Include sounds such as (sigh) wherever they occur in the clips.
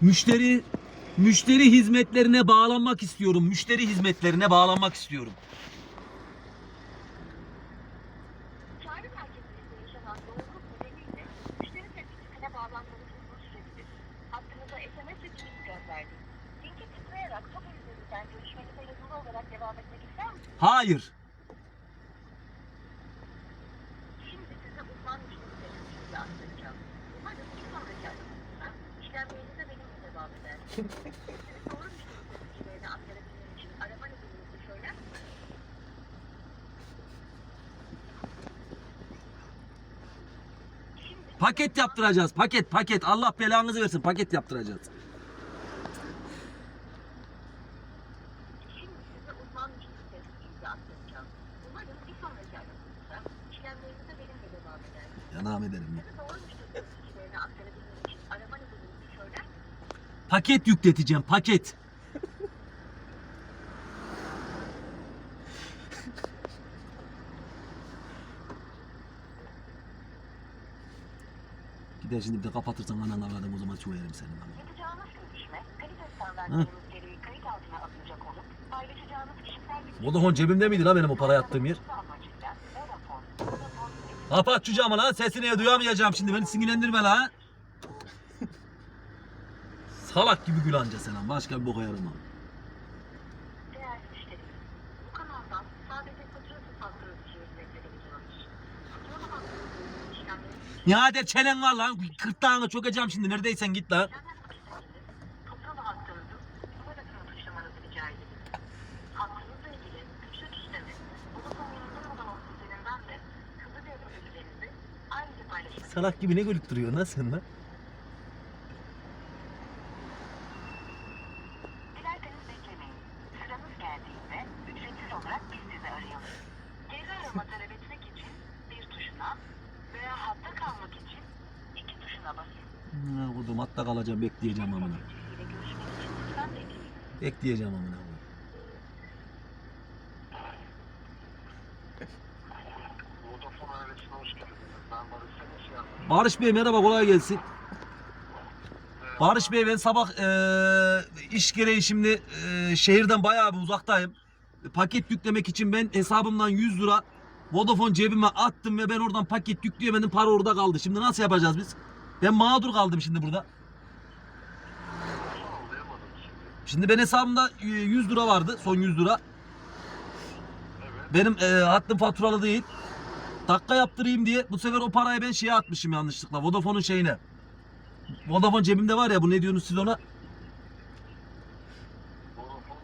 Müşteri müşteri hizmetlerine bağlanmak istiyorum. Müşteri hizmetlerine bağlanmak istiyorum. Çağrı (laughs) Paket yaptıracağız. Paket paket. Allah belanızı versin. Paket yaptıracağız. Şimdi size uzman Paket yükleteceğim. Paket. Gider şimdi bir de kapatırsan ananı avradım o zaman çoğerim senin ama. Yapacağınız görüşme kalite standartlarınız gereği kayıt altına alınacak olup paylaşacağınız kişisel bilgi Vodafone cebimde miydi la benim o para yattığım yer? amacıyla Vodafone, Kapat şu camı lan sesini duyamayacağım şimdi beni sinirlendirme lan. Salak gibi gül anca sen lan başka bir boka yarama. değerli müşterimiz. Bu kanaldan sadece faturası faktörü hizmetleri veriyoruz. Faturası faktörü işlemleri Nihader çenen var lan kırtlağını çökeceğim şimdi neredeysen git lan. işlemler paketleriniz faturalı hattınızın numarasını tuşlamanızı rica ederiz. Hattınızla ilgili güçlük işlemi Vodafone yanında uygulaması üzerinden de hızlıca yapabileceğinizi ayrıca paylaşın. Salak gibi ne gülüp duruyor lan sen lan? Olarak biz sizi arayalım. Geri arama talep etmek için bir tuşuna veya hatta kalmak için iki tuşuna basın. Ne kudum hatta kalacağım bekleyeceğim amına. Bekleyeceğim amına. Ben Barış Bey merhaba kolay gelsin. Barış Bey ben sabah eee, iş gereği şimdi eee, şehirden bayağı bir uzaktayım. Paket yüklemek için ben hesabımdan 100 lira Vodafone cebime attım ve ben oradan paket yükleyemedim para orada kaldı. Şimdi nasıl yapacağız biz? Ben mağdur kaldım şimdi burada. Şimdi. Ben hesabımda eee, 100 lira vardı son 100 lira. Evet. Benim eee hattım faturalı değil. Dakika yaptırayım diye bu sefer o parayı ben şeye atmışım yanlışlıkla Vodafone'un şeyine. Vodafone cebimde var ya bu ne diyorsunuz siz ona? Vodafone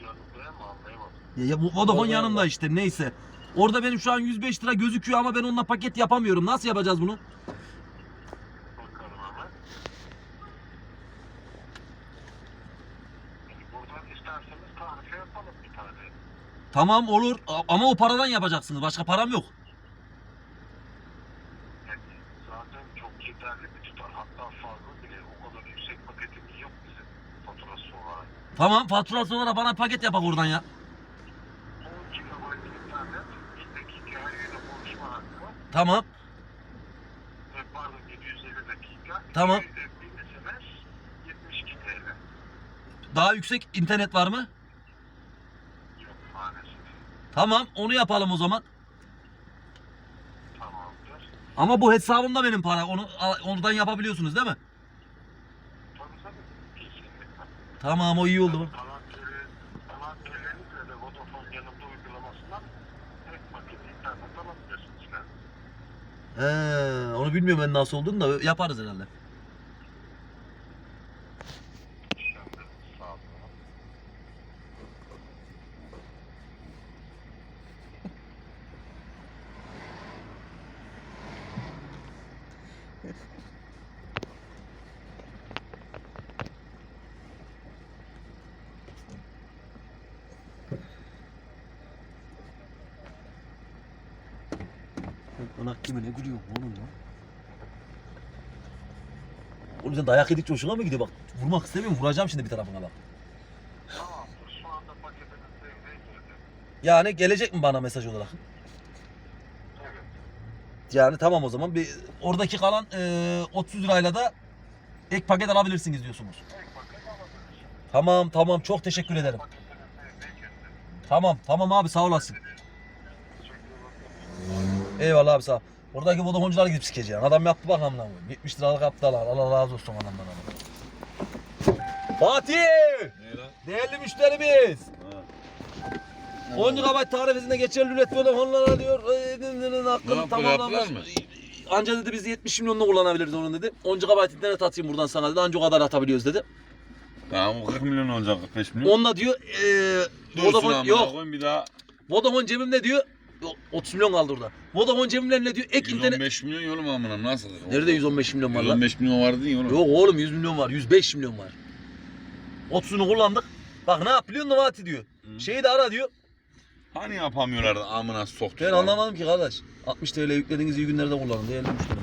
yanında mı anlayamadım. Ya, ya Vodafone Vallahi yanımda işte neyse. Orada benim şu an 105 lira gözüküyor ama ben onunla paket yapamıyorum. Nasıl yapacağız bunu? Tamam olur ama o paradan yapacaksınız. Başka param yok. Yani zaten çok yeterli bir tutar. Hatta fazla bile o kadar yüksek paketimiz yok bizim faturası olarak. Tamam faturası olarak bana paket yapak oradan ya. 10 GB internet, 1 dakika her yere konuşma hakkı var. Tamam. Ve pardon 750 dakika. Tamam. 1 SMS 72 TL. Daha yüksek internet var mı? Yok maalesef. Tamam onu yapalım o zaman. Tamamdır. Ama bu hesabımda benim para. Onu oradan yapabiliyorsunuz değil mi? Tabii tabii. Kesinlikle. Tamam o iyi oldu. kalan türlerinizle de Vodafone yanımda uygulamasından tek paket internet alabilirsiniz. He, onu bilmiyorum ben nasıl olduğunu da yaparız herhalde. (laughs) Anak kime ne gülüyor oğlum lan? Oğlum sen dayak yedikçe hoşuna mı gidiyor bak? Vurmak istemiyorum vuracağım şimdi bir tarafına bak. Şu anda. Yani gelecek mi bana mesaj olarak? Evet. Yani tamam o zaman bir oradaki kalan eee 30 lirayla da Ek paket alabilirsiniz diyorsunuz. Ek paket. Tamam tamam çok teşekkür ederim. Tamam tamam abi sağ olasın. Eyvallah abi sağ ol. Oradaki Vodafone'cular gidip sikeceğim. Adam yaptı bak amına koyayım. 70 liralık aptalar. Allah razı olsun adamdan ama. Fatih! Değerli müşterimiz. 10 GB tarifesinde geçerli üret Vodafone'lara diyor. Eee, hakkını yaptı, tamamlanmış. yaptılar mı? Anca dedi biz 70 milyonunu kullanabiliriz onun dedi. 10 GB internet atayım buradan sana dedi. Anca o kadar atabiliyoruz dedi. Tamam o 40 milyon olacak 45 milyon. Onunla diyor eee Dursun Vodafone yok. bir daha. Vodafone cebimde diyor. Yok, 30 milyon kaldı orada. Vodafone cebimde ne diyor? Ek internet. 115 milyon yolum amına nasıl? Nerede 115 milyon var lan? 115 milyon vardı ya oğlum. Yok oğlum 100 milyon var. 105 milyon var. 30'unu kullandık. Bak ne yap biliyor musun diyor. Hı. Şeyi de ara diyor. Hani yapamıyorlardı amına soktu. Ben anlamadım ki kardeş. 60 TL yüklediğiniz iyi günlerde kullanın. Değerli müşterim.